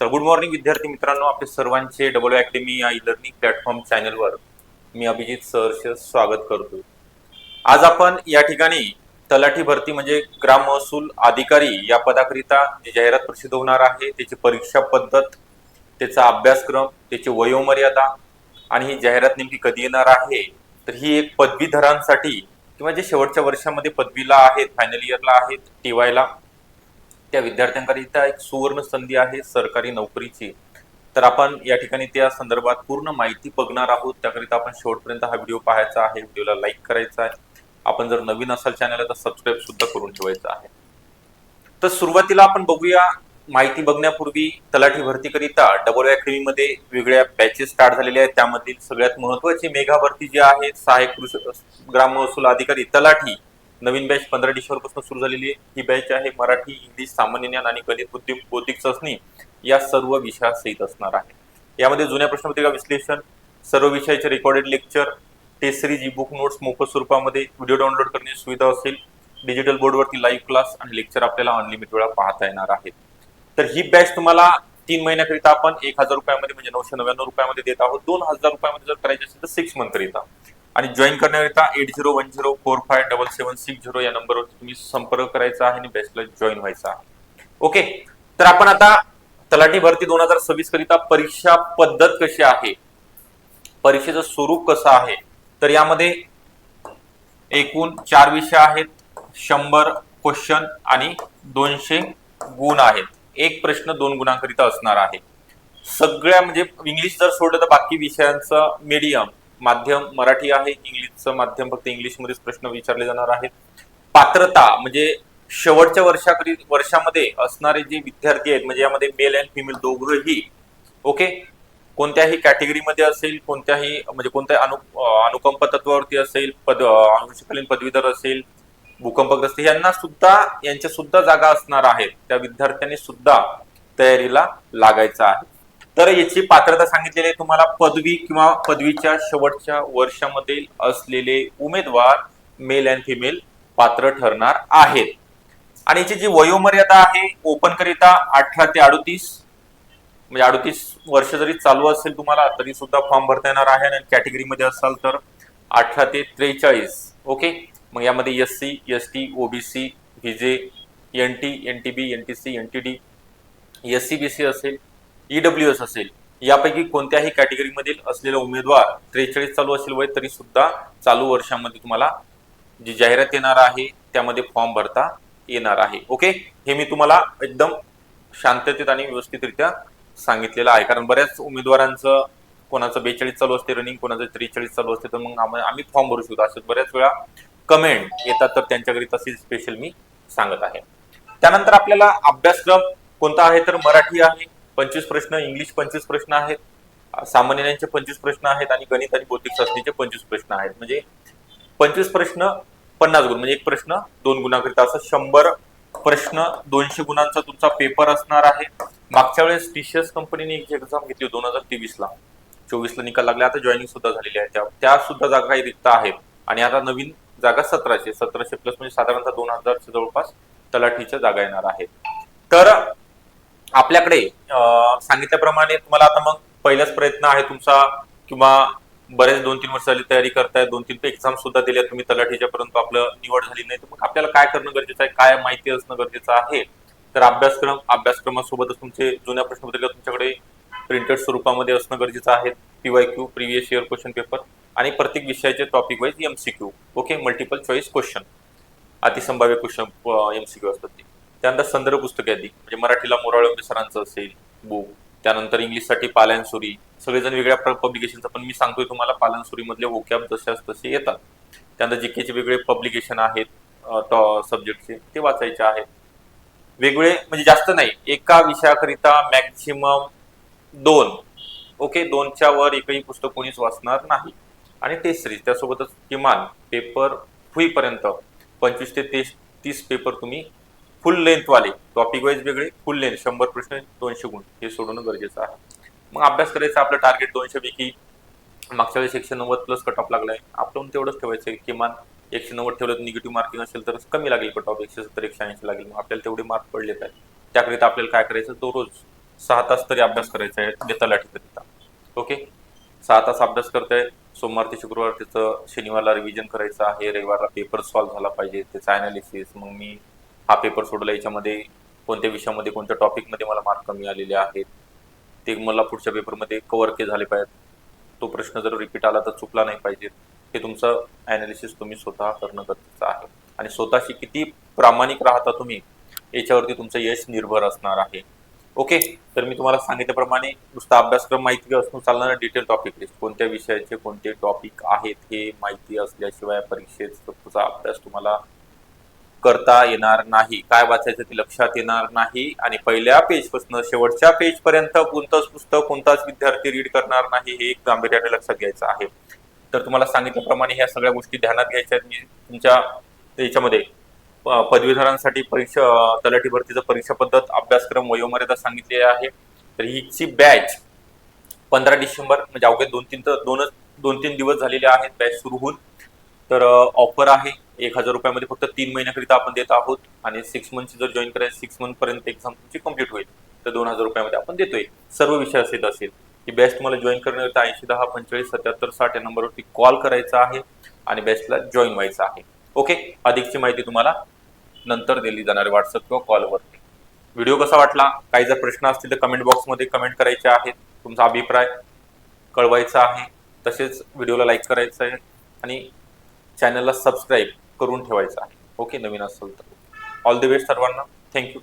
चल good morning विद्यार्थी मित्रांनो. आपले सर्वांचे डबल अकॅडमी या ई लर्निंग प्लॅटफॉर्म चॅनलवर मी अभिजित सहर्ष स्वागत करतो आज आपण या ठिकाणी तलाठी भरती म्हणजे ग्राम महसूल अधिकारी या पदाकरिता जी जाहिरात प्रसिद्ध होणार आहे त्याची परीक्षा पद्धत त्याचा अभ्यासक्रम त्याची वयोमर्यादा आणि ही जाहिरात नेमकी कधी येणार आहे तर ही एक पदवीधरांसाठी किंवा जे शेवटच्या वर्षामध्ये पदवीला आहेत फायनल इयरला आहेत टीवायला त्या विद्यार्थ्यांकरिता एक सुवर्ण संधी आहे सरकारी नोकरीची. तर आपण या ठिकाणी त्या संदर्भात पूर्ण माहिती बघणार आहोत. त्याकरिता आपण शेवटपर्यंत हा व्हिडिओ पाहायचा आहे. व्हिडिओला लाईक करायचा आहे. आपण जर नवीन असाल चॅनलला तर सबस्क्राईब सुद्धा करून ठेवायचं आहे. तर सुरुवातीला आपण बघूया माहिती बघण्यापूर्वी तलाठी भरतीकरिता डबल अकॅडमी मध्ये वेगळ्या बॅचेस स्टार्ट झालेल्या आहेत. त्यामधील सगळ्यात महत्वाची मेगा भरती जी आहे सहाय्यक कृषी ग्राम महसूल अधिकारी तलाठी नवीन बॅच पंधरा डिसेंबरपासून सुरू झालेली ही बॅच आहे मराठी इंग्लिश सामान्य ज्ञान आणि गणित बुद्धी बौद्धिक चाचणी या सर्व विषयासहित असणार आहे. यामध्ये जुन्या प्रश्नपत्रिका विश्लेषण सर्व विषयाचे recorded lecture test series e book notes मोफत स्वरूपामध्ये व्हिडिओ डाउनलोड करण्याची सुविधा असेल. डिजिटल बोर्डवरती लाईव्ह क्लास आणि लेक्चर आपल्याला अनलिमिटेड वेळा पाहता येणार आहेत. तर ही बॅच तुम्हाला तीन महिन्याकरिता आपण एक हजार रुपयामध्ये म्हणजे नऊशे नव्याण्णव रुपयामध्ये देत आहोत. दोन हजार रुपयामध्ये जर करायचे असेल तर सिक्स मंथ करिता आणि जॉईन करण्याकरिता eight zero one zero four five double seven six zero या नंबरवर तुम्ही संपर्क करायचा आहे आणि बॅचला जॉईन व्हायचा ओके तर आपण आता तलाठी भरती दोन हजार सव्वीस करिता परीक्षा पद्धत कशी आहे? परीक्षेचं स्वरूप कसं आहे? तर यामध्ये एकूण चार विषय आहेत शंभर क्वेश्चन आणि दोनशे गुण आहेत. एक प्रश्न दोन गुणांकरिता असणार आहे. सगळ्या म्हणजे इंग्लिश जर सोडलं तर बाकी विषयांचं मीडियम माध्यम मराठी आहे इंग्लिशचं माध्यम फक्त इंग्लिशमध्येच प्रश्न विचारले जाणार आहेत. पात्रता म्हणजे शेवटच्या वर्षाकरी वर्षामध्ये असणारे जे विद्यार्थी आहेत म्हणजे यामध्ये मेल अँड फिमेल दोघंही ओके कोणत्याही कॅटेगरीमध्ये असेल कोणत्याही म्हणजे कोणत्या अनु अनुकंप तत्वावरती असेल पद अंशकालीन पदवीधर असेल भूकंपग्रस्त यांना सुद्धा यांच्या सुद्धा जागा असणार आहेत. त्या विद्यार्थ्यांनी सुद्धा तयारीला लागायचं आहे. तर याची पात्रता सांगितलेली आहे तुम्हाला पदवी किंवा पदवीच्या शेवटच्या वर्षामध्ये असलेले उमेदवार मेल अँड फिमेल पात्र ठरणार आहेत. आणि याची जी वयोमर्यादा आहे ओपन करिता अठरा ते अडतीस म्हणजे अडतीस वर्ष जरी चालू असेल तुम्हाला तरी सुद्धा फॉर्म भरता येणार आहे. आणि कॅटेगरीमध्ये असाल तर अठरा ते त्रेचाळीस ओके मग यामध्ये S C S T OBC VJ N T N T B N T C N T D S C B C असेल ईडब्ल्यू एस असेल. यापैकी कोणत्याही कॅटेगरीमधील असलेला उमेदवार त्रेचाळीस चालू असेल वय तरी सुद्धा चालू वर्षामध्ये तुम्हाला जी जाहिरात येणार आहे त्यामध्ये फॉर्म भरता येणार आहे. ओके? हे मी तुम्हाला एकदम शांततेत आणि व्यवस्थितरित्या सांगितलेलं आहे. कारण बऱ्याच उमेदवारांचं कोणाचं बेचाळीस चालू असते रनिंग कोणाचं त्रेचाळीस चालू असते तर मग आम्ही आम्ही फॉर्म भरू शकतो. असं बऱ्याच वेळा कमेंट येतात तर त्यांच्याकरिता स्पेशल मी सांगत आहे. त्यानंतर आपल्याला अभ्यासक्रम कोणता आहे तर मराठी आहे. पंचवीस प्रश्न इंग्लिश पंचवीस प्रश्न आहेत सामान्य ज्ञानाचे पंचवीस प्रश्न आहेत आणि गणित आणि बौद्धिक शास्त्रीचे पंचवीस प्रश्न आहेत. म्हणजे पंचवीस प्रश्न पन्नास गुण म्हणजे एक प्रश्न दोन गुणाकरिता असं शंभर प्रश्न दोनशे गुणांचा तुमचा पेपर असणार आहे. मागच्या वेळेस टीसीएस कंपनीने एक एक्झाम घेतली दोन हजार तेवीस ला चोवीस ला निकाल लागले आता जॉईनिंग सुद्धा झालेली आहे. त्या त्या सुद्धा जागा काही रिक्त आहेत. आणि आता नवीन जागा सतराशे सतराशे प्लस म्हणजे साधारणतः दोन हजारच्या जवळपास तलाठीच्या जागा येणार आहेत. तर आपल्याकडे सांगितल्याप्रमाणे तुम्हाला आता मग पहिलाच प्रयत्न आहे तुमचा किंवा बरेच दोन तीन वर्ष झाली तयारी करताय दोन तीन एक्झाम सुद्धा दिल्या तुम्ही तलाठीच्या परंतु आपलं निवड झाली नाही. तर मग आपल्याला काय करणं गरजेचं आहे काय माहिती असणं गरजेचं आहे? तर अभ्यासक्रम अभ्यासक्रमासोबतच तुमचे जुन्या प्रश्नपत्रिका तुमच्याकडे प्रिंटेड स्वरूपामध्ये असणं गरजेचं आहे. PY Q previous year question paper आणि प्रत्येक विषयाचे topic wise MCQ okay multiple choice question अतिसंभाव्य question MCQ असतात ते. त्यानंतर संदर्भ पुस्तक यादी म्हणजे मराठीला मोराळे सरांचं असेल बुक त्यानंतर इंग्लिशसाठी पालनसुरी सगळेजण वेगळ्या पब्लिकेशनचं पण मी सांगतोय तुम्हाला पालनसुरीमधले ओकॅप जसे तसे येतात. त्यानंतर जीकेचे वेगळे पब्लिकेशन आहेत सब्जेक्टचे ते वाचायचे आहेत. वेगळे म्हणजे जास्त नाही एका विषयाकरिता मॅक्झिमम दोन ओके दोनच्या वर एकही पुस्तक कोणीच वाचणार नाही. आणि टेस्ट सिरीज त्यासोबतच किमान पेपर होईपर्यंत पंचवीस ते तीस तीस पेपर तुम्ही फुल लेंथ वाले. टॉपिक वाईज वेगळे फुल लेंथ शंभर प्रश्न दोनशे गुण. हे सोडवणं गरजेचं आहे. मग अभ्यास करायचा आपलं टार्गेट दोनशे पैकी मागच्या वेळेस एकशे नव्वद प्लस कट ऑफ लागलाय. आपण तेवढंच ठेवायचं किमान एकशे नव्वद ठेवलं तर निगेटिव्ह मार्किंग असेल तर कमी लागेल कट ऑफ एकशे सत्तर एकशे ऐंशी लागेल. मग आपल्याला तेवढे मार्क पडले आहेत त्याकरिता आपल्याला काय करायचं? तो रोज सहा तास तरी अभ्यास करायचा आहे. देताला तलाठीकरिता ओके सहा तास अभ्यास करताय. सोमवार ते शुक्रवार त्याचं शनिवारला रिव्हिजन करायचं आहे. रविवारला पेपर सॉल्व्ह झाला पाहिजे. त्याचं अनालिसिस मग मी हा पेपर सोडला याच्यामध्ये कोणत्या विषयामध्ये कोणत्या टॉपिकमध्ये मला मार्क कमी आलेले आहेत? ते मला पुढच्या पेपरमध्ये कवर के झाले पाहिजेत. तो प्रश्न जर रिपीट आला तर चुकला नाही पाहिजे. हे तुमचं अनालिसिस तुम्ही स्वतः करणं गरजेचं आहे. आणि स्वतःशी किती प्रामाणिक राहता तुम्ही याच्यावरती तुमचं यश निर्भर असणार आहे. ओके? तर मी तुम्हाला सांगितल्याप्रमाणे नुसता अभ्यासक्रम माहिती असून चालणार डिटेल टॉपिक लिस्ट कोणत्या विषयाचे कोणते टॉपिक आहेत हे माहिती असल्याशिवाय परीक्षेत अभ्यास तुम्हाला करता येणार नाही. काय वाचायचं ते लक्षात येणार नाही. आणि पहिल्या पेजपासून शेवटच्या पेज पर्यंत कोणतंच पुस्तक कोणताच विद्यार्थी रीड करणार नाही हे एक गांभीर्याने लक्षात घ्यायचं आहे. तर तुम्हाला सांगितल्याप्रमाणे ह्या सगळ्या गोष्टी ध्यानात घ्यायच्या आहेत. मी तुमच्या याच्यामध्ये प- पदवीधरांसाठी परीक्षा तलाठी भरतीचं परीक्षा पद्धत अभ्यासक्रम वयोमर्यादा सांगितली आहे. तर हिची बॅच पंधरा डिसेंबर म्हणजे अवघे दोन तीन दोनच दोन तीन दिवस झालेले आहेत. बॅच सुरू होऊन. तर ऑफर आहे. एक हजार रुपयामध्ये फक्त तीन महिन्याकरिता आपण देत आहोत. आणि सिक्स मंथची जर जॉईन करायची सिक्स मंथ पर्यंत एक्झाम तुमची कंप्लीट होईल. तर दोन हजार रुपयामध्ये आपण देतोय. सर्व विषय असेल असेल की बेस्ट तुम्हाला जॉईन करण्याकरिता ऐंशी दहा पंचेचाळीस सत्याहत्तर साठ या नंबरवरती कॉल करायचा आहे आणि बेस्टला जॉईन व्हायचं आहे. ओके अधिकची माहिती तुम्हाला नंतर दिली जाणार आहे व्हॉट्सअप किंवा कॉलवरती व्हिडिओ कसा वाटला? काही जर प्रश्न असतील तर कमेंट बॉक्समध्ये कमेंट करायचे आहेत. तुमचा अभिप्राय कळवायचा आहे. तसेच व्हिडिओला लाईक करायचं आहे. आणि चॅनलला सबस्क्राईब करून ठेवायचं. आहे ओके नवीन असेल तर. ऑल द बेस्ट सर्वांना. Thank you